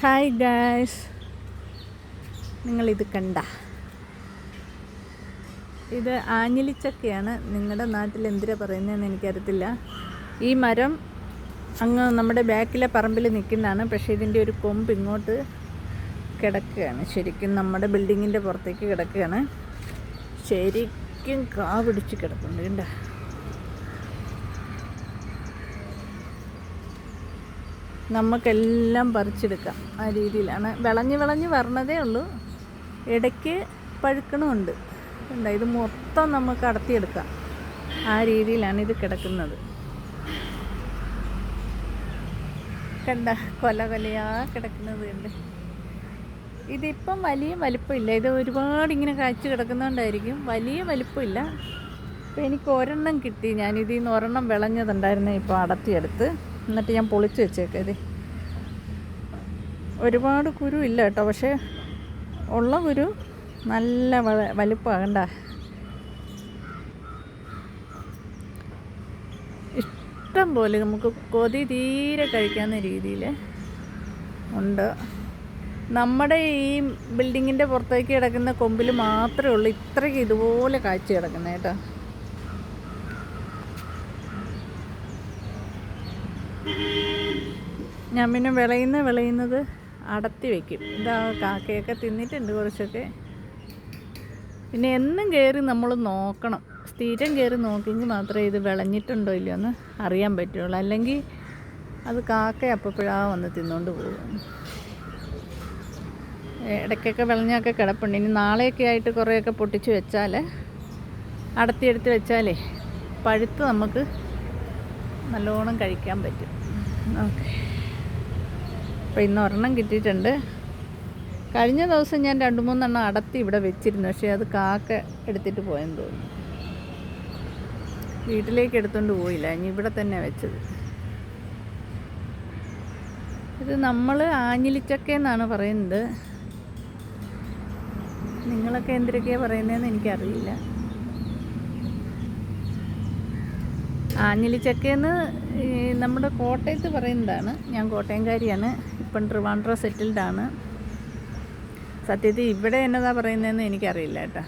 Hi guys നിങ്ങളിത് കണ്ട. ഇത് ആഞ്ഞിലിച്ചക്കയാണ്. നിങ്ങളുടെ നാട്ടിൽ എന്തിനാ പറയുന്നതെന്ന് എനിക്കറിയത്തില്ല. ഈ മരം അങ്ങ് നമ്മുടെ ബാക്കിലെ പറമ്പിൽ നിൽക്കുന്നതാണ് പക്ഷേ ഇതിന്റെ ഒരു കൊമ്പ് ഇങ്ങോട്ട് കിടക്കുകയാണ്. ശരിക്കും നമ്മുടെ ബിൽഡിങ്ങിന്റെ പുറത്തേക്ക് കിടക്കുകയാണ്. ശരിക്കും കാ പിടിച്ച് കിടക്കുന്നുണ്ട് കണ്ടോ? നമുക്കെല്ലാം പറിച്ചെടുക്കാം ആ രീതിയിലാണ്. വിളഞ്ഞ് വിളഞ്ഞ് വരണതേ ഉള്ളൂ. ഇടയ്ക്ക് പഴുക്കണമുണ്ട്. കണ്ടോ? ഇത് മൊത്തം നമുക്ക് അടത്തിയെടുക്കാം. ആ രീതിയിലാണ് ഇത് കിടക്കുന്നത്. കണ്ട? കൊല കൊലയാ കിടക്കുന്നത് കണ്ട്. ഇതിപ്പം വലിയ വലിപ്പമില്ല. ഇത് ഒരുപാട് ഇങ്ങനെ കാഴ്ച കിടക്കുന്നതുകൊണ്ടായിരിക്കും വലിയ വലിപ്പമില്ല. അപ്പോൾ എനിക്ക് ഒരെണ്ണം കിട്ടി. ഞാനിതിൽ നിന്ന് ഒരെണ്ണം വിളഞ്ഞതുണ്ടായിരുന്നു ഇപ്പോൾ അടത്തിയെടുത്ത്. എന്നിട്ട് ഞാൻ പൊളിച്ച് വെച്ചേക്കാം ഇത്. ഒരുപാട് കുരു ഇല്ല കേട്ടോ പക്ഷേ ഉള്ള കുരു നല്ല വലിപ്പമാകണ്ട ഇഷ്ടം പോലെ നമുക്ക് കൊതി തീരെ കഴിക്കാവുന്ന രീതിയിൽ ഉണ്ട്. നമ്മുടെ ഈ ബിൽഡിങ്ങിന്റെ പുറത്തേക്ക് കിടക്കുന്ന കൊമ്പിൽ മാത്രമേ ഉള്ളൂ ഇത്രയ്ക്ക് ഇതുപോലെ കാഴ്ച കിടക്കുന്നത് കേട്ടോ. ഞാൻ പിന്നെ വിളയുന്ന വിളയുന്നത് അടത്തി വെക്കും. ഇതാ കാക്കയൊക്കെ തിന്നിട്ടുണ്ട് കുറച്ചൊക്കെ. പിന്നെ എന്നും കയറി നമ്മൾ നോക്കണം. സ്ഥിരം കയറി നോക്കിയെങ്കിൽ മാത്രമേ ഇത് വിളഞ്ഞിട്ടുണ്ടോ ഇല്ലയോ എന്ന് അറിയാൻ പറ്റുള്ളൂ. അല്ലെങ്കിൽ അത് കാക്ക അപ്പോഴാ വന്ന് തിന്നുകൊണ്ട് പോകും. ഇടയ്ക്കൊക്കെ വിളഞ്ഞൊക്കെ കിടപ്പുണ്ട്. ഇനി നാളെയൊക്കെ ആയിട്ട് കുറേയൊക്കെ പൊട്ടിച്ച് വെച്ചാൽ അടത്തിയെടുത്ത് വെച്ചാലേ പഴുത്ത് നമുക്ക് നല്ലോണം കഴിക്കാൻ പറ്റും. ഓക്കെ. അപ്പോൾ ഇന്ന് ഒരെണ്ണം കിട്ടിയിട്ടുണ്ട്. കഴിഞ്ഞ ദിവസം ഞാൻ രണ്ട് മൂന്നെണ്ണം അടത്തി ഇവിടെ വെച്ചിരുന്നു. പക്ഷേ അത് കാക്ക എടുത്തിട്ട് പോയെന്ന് തോന്നുന്നു. വീട്ടിലേക്ക് എടുത്തുകൊണ്ട് പോയില്ല. ഇനി ഇവിടെ തന്നെ വെച്ചത്. ഇത് നമ്മൾ ആഞ്ഞിലിച്ചക്ക എന്നാണ് പറയുന്നത്. നിങ്ങളൊക്കെ എന്തിനൊക്കെയാണ് പറയുന്നതെന്ന് എനിക്കറിയില്ല. ആഞ്ഞിലിച്ചക്കയെന്ന് ഈ നമ്മുടെ കോട്ടയത്ത് പറയുന്നതാണ്. ഞാൻ കോട്ടയംകാരിയാണ്. ഇപ്പം ട്രിവാൻഡ്ര സെറ്റിൽഡാണ്. സത്യത്തിൽ ഇവിടെ എന്നതാ പറയുന്നതെന്ന് എനിക്കറിയില്ല കേട്ടോ.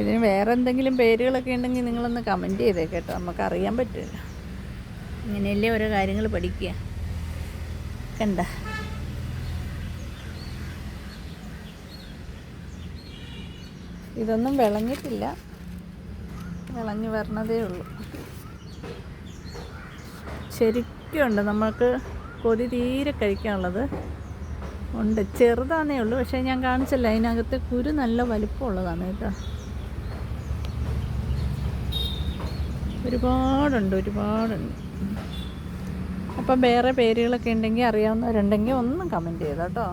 ഇതിന് വേറെ എന്തെങ്കിലും പേരുകളൊക്കെ ഉണ്ടെങ്കിൽ നിങ്ങളൊന്ന് കമന്റ് ചെയ്തേ കേട്ടോ. നമുക്ക് അറിയാൻ പറ്റില്ല ഇങ്ങനെയല്ലേ ഓരോ കാര്യങ്ങൾ പഠിക്കുക. കണ്ട? ഇതൊന്നും വിളഞ്ഞിട്ടില്ല. വിളഞ്ഞ് വരണതേ ഉള്ളൂ. ശരിക്കുണ്ട് നമ്മൾക്ക് കൊതി തീരെ കഴിക്കാനുള്ളത് ഉണ്ട്. ചെറുതാണേ ഉള്ളൂ. പക്ഷേ ഞാൻ കാണിച്ചല്ല അതിനകത്ത് കുരു നല്ല വലിപ്പമുള്ളതാണ് കേട്ടോ. ഒരുപാടുണ്ട് ഒരുപാടുണ്ട്. അപ്പം വേറെ പേരുകളൊക്കെ ഉണ്ടെങ്കിൽ അറിയാവുന്നവരുണ്ടെങ്കിൽ ഒന്നും കമന്റ് ചെയ്തോ